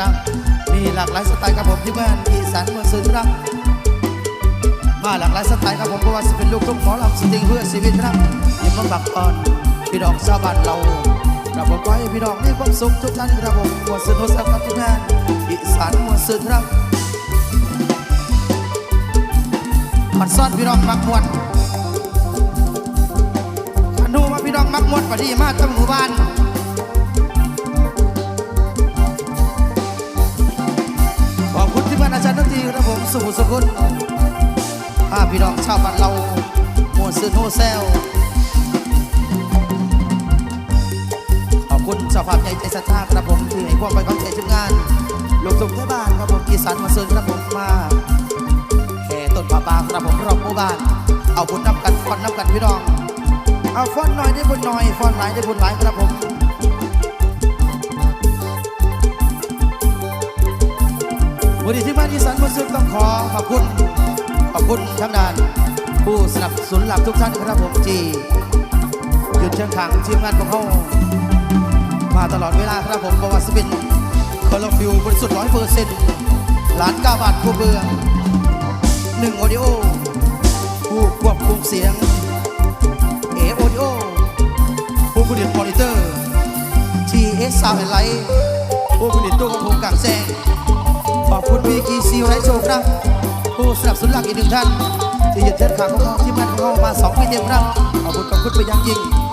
นะมีหลากหลายสไตล์ครับผมที่บ้านอีสานเมืองสุดครับมาหลากหลายสไตล์ครับผมเพราะว่าจะเป็นลูกทุ่งหมอลำสตริงเพื่อชีวิตครับยิ่งมาบักอ่อนพี่น้องชาวบ้านเราครับผมขอให้พี่น้องมีความสุขทุกท่านครับผมมวลสุดโนสักครับที่บ้านอีสานมวลสุดครับมันซ่อนพี่น้องมักมวนอันดูว่าพี่น้องมักมวนปดีมากทั้งหมู่บ้าน ผมสุขุมสุขุนพาพี่น้องชาวบ้านเรามวนซื้อโนเซลขอบคุณเจ้าภาพใหญ่ใจศรัทธาครับผมที่ให้ความไปเข้าใจทีมงานลูกทุ่งที่บ้านครับผมอีสานมาเซินครับผมมาแห่ต้นผาปาครับผมรอบหมู่บ้าน เอาบุญนับกันฟอนนับกันพี่น้อง เอาฟอนหน่อยได้บุญหน่อยฟอนหลายได้บุญหลายครับผม วันนี้ที่บ้านอีสานมาซึ่งต้องขอขอบคุณ ขอบคุณทางด้าน ผู้สนับสนุนหลักทุกท่านครับผมที่หยุดเชิงขังทีมงานของเขามาตลอดเวลาครับผมประวัติสปินคอลอมบิวบริสุทธิ์ร้อยเปอร์เซ็นต์ล้านเก้าบาทคู่เบืองหนึ่งออดิโอผู้ควบคุมเสียงเอออดิโอผู้ผลิตมอนิเตอร์ทีเอสซาวด์ไลท์ผู้ผลิตตู้ของผมกลางแจ้ง คุณมีกีซีไรโชคครับผู้สนับสนุนหลักอีกหนึ่งท่าน ที่ยึดเทิดขาของเราที่มันของเรามาสองปีเต็มครับขอบคุณขอบคุณไปยังยิ่ง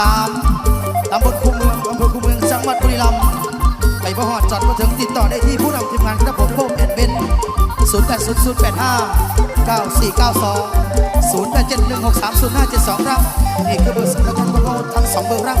112หมู่3ตำบลคูเมืองอำเภอคูเมืองจังหวัดบุรีรัมย์ไปพระหอดจอดมาถึงติดต่อได้ที่ผู้นำทีมงานกระผมโคกแอนเบน0 8 0 0 8 5 9 4 9 2 0 8 7 1 6 3 0 5 7 2 ครับ นี่คือเบอร์สำนักงานของเราทั้งสองเบอร์ครับ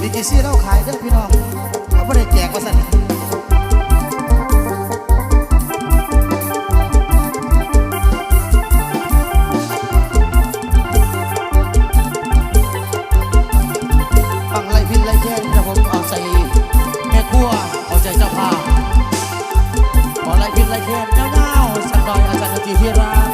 จีบีจีซีเราขายเด้อพี่น้องเราไม่ได้แจกว่าสั่นฟังไล่พินไล่แจ้นะผมเอาใส่แม่ครัวเอาใจเจ้าภาพขอไล่พินไล่แจ้งเงาๆสักหน่อยอาจารย์ทีที่รัก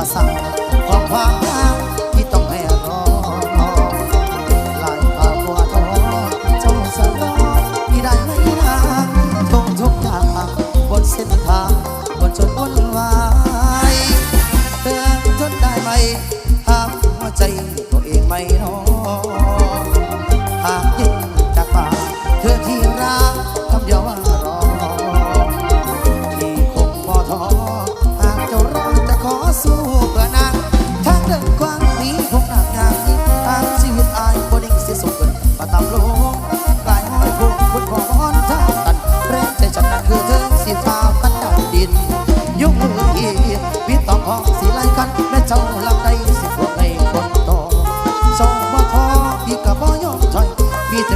ประสานของความ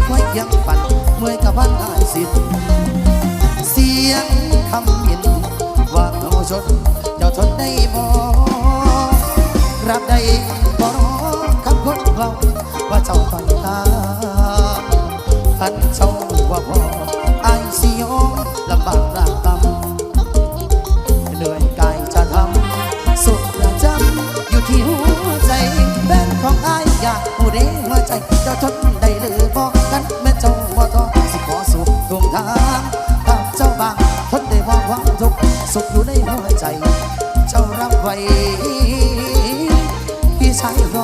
ควยยังปั่นเมื่อยกับพันอาสิทธิ์เสียงคำหมิ่นว่าเขาชนเจ้าทนได้บอกรับได้บอกอคำคนเราว่าเจ้าฝันตาฝันเจ้าว่าพออายสิยอมลำบากลากตำเหนื่อยกายจะทำสุดจะจำอยู่ที่หัวใจเป็นของอายอยาก เด้หัวใจเจ้าทนได้หรือบอกกันแม่เจ้าว่าก็สิขอสุขดวงทางตามเจ้าบางทนได้ความวังทุกสุขอยู่ในหัวใจ เจ้ารับไว้พี่ชายรอ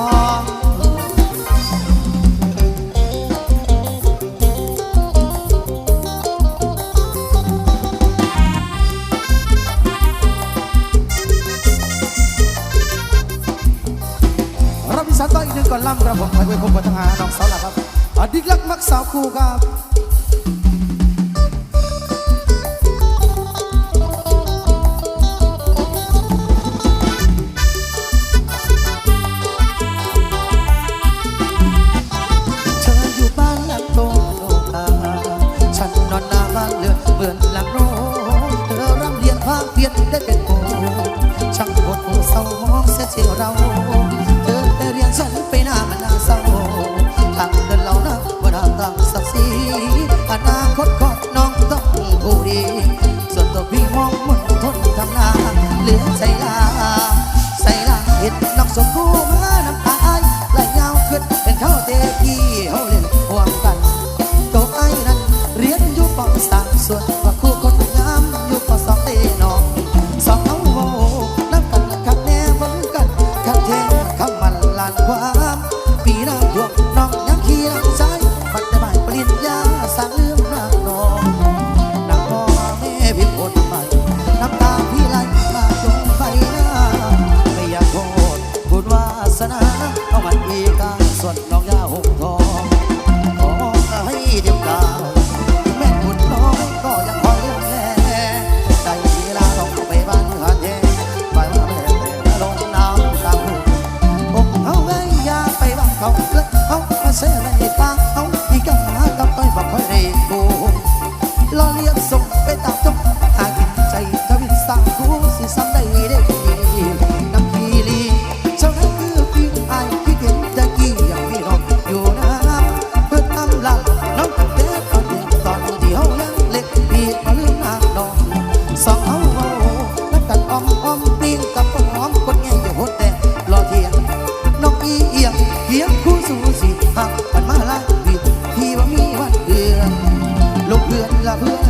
ครับผมไปคุยคงกับทางหาน้องสาวหลักครับอดีตรักมักสาวคู่ครับได้เป็นโอช่างปวดหัวเศร้ามองเสียเชียวเรา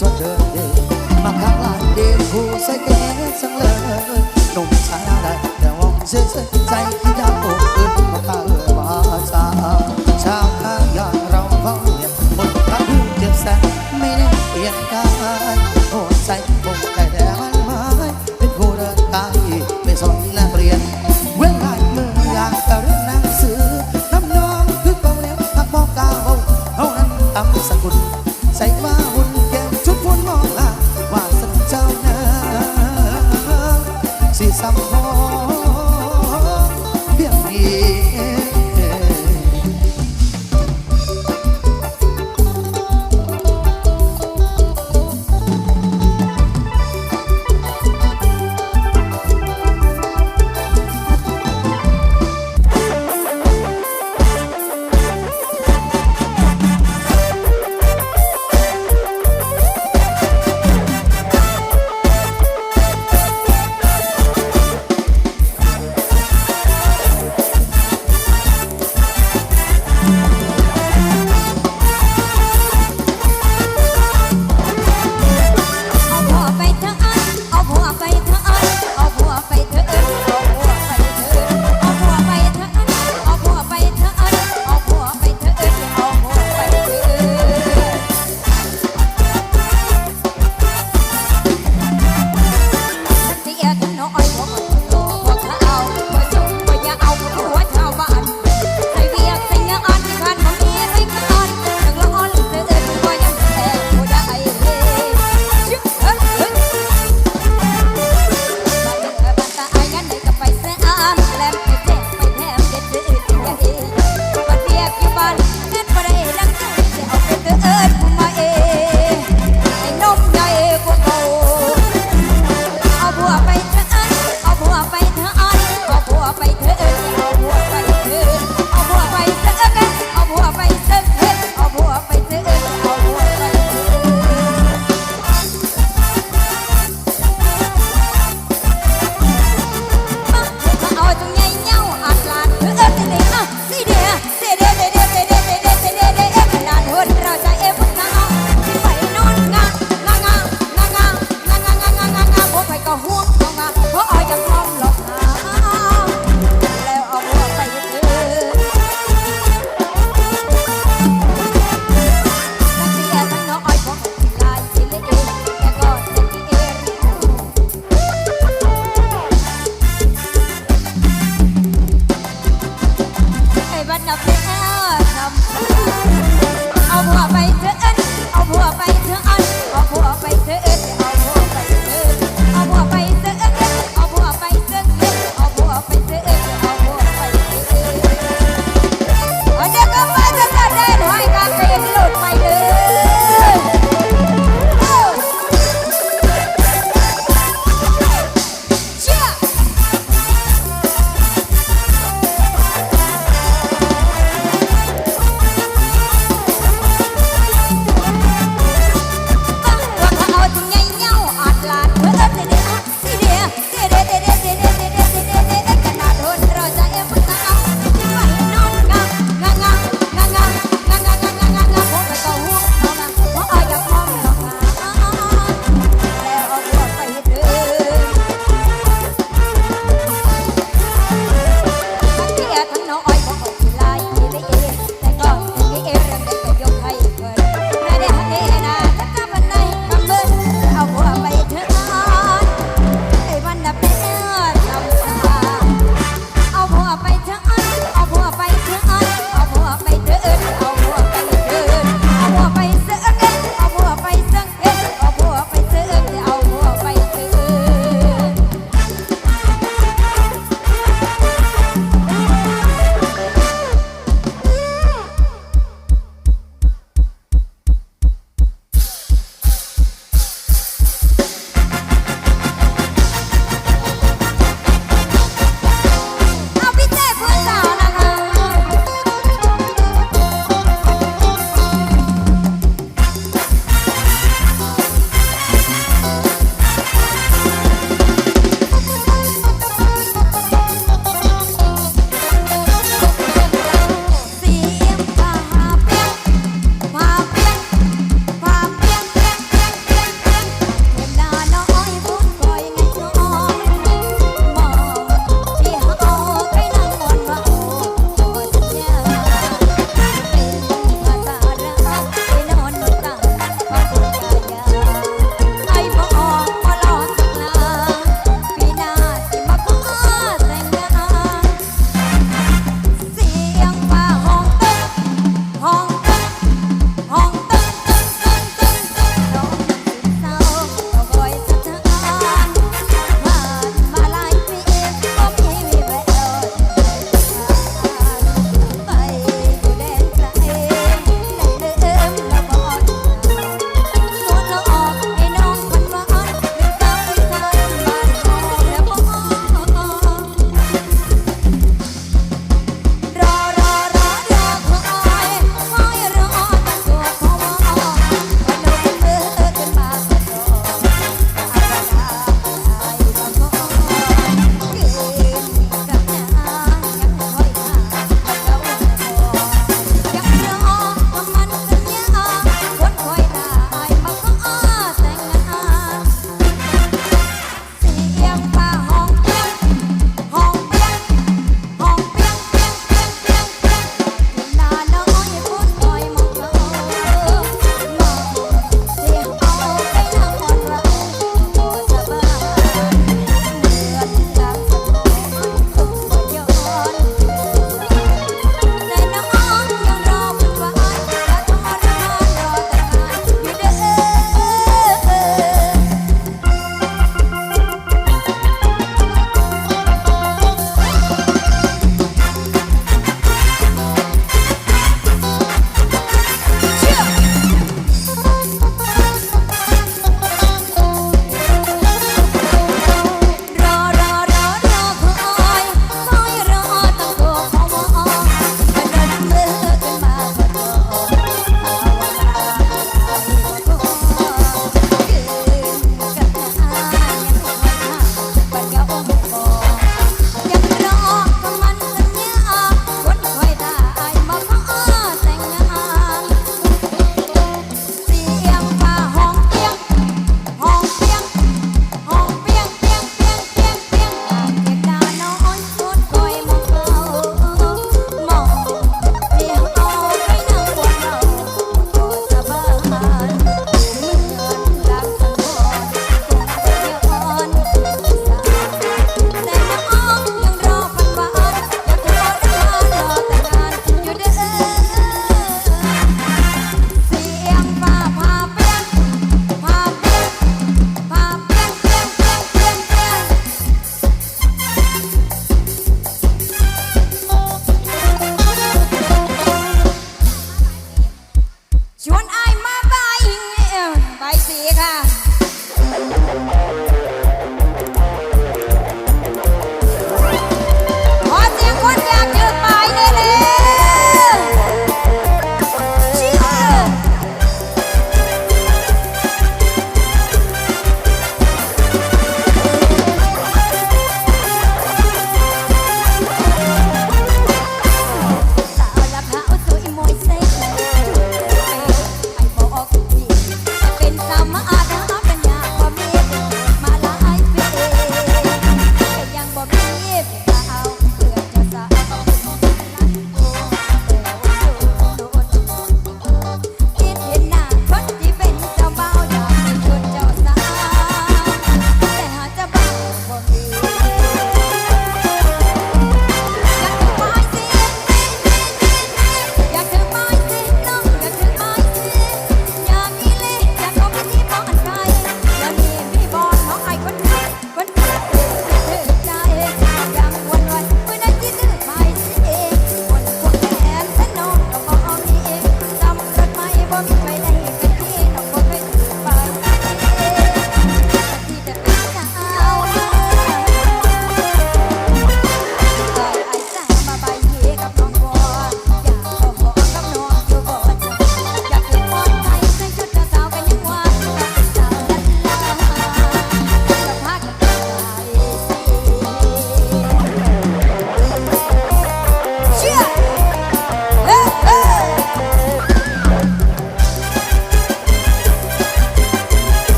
สดเดินเดิมาข้างหลายเดียวผู้ใส่แก่สังเลยหนุ่มชายอะไรแต่ว่งเสียใจ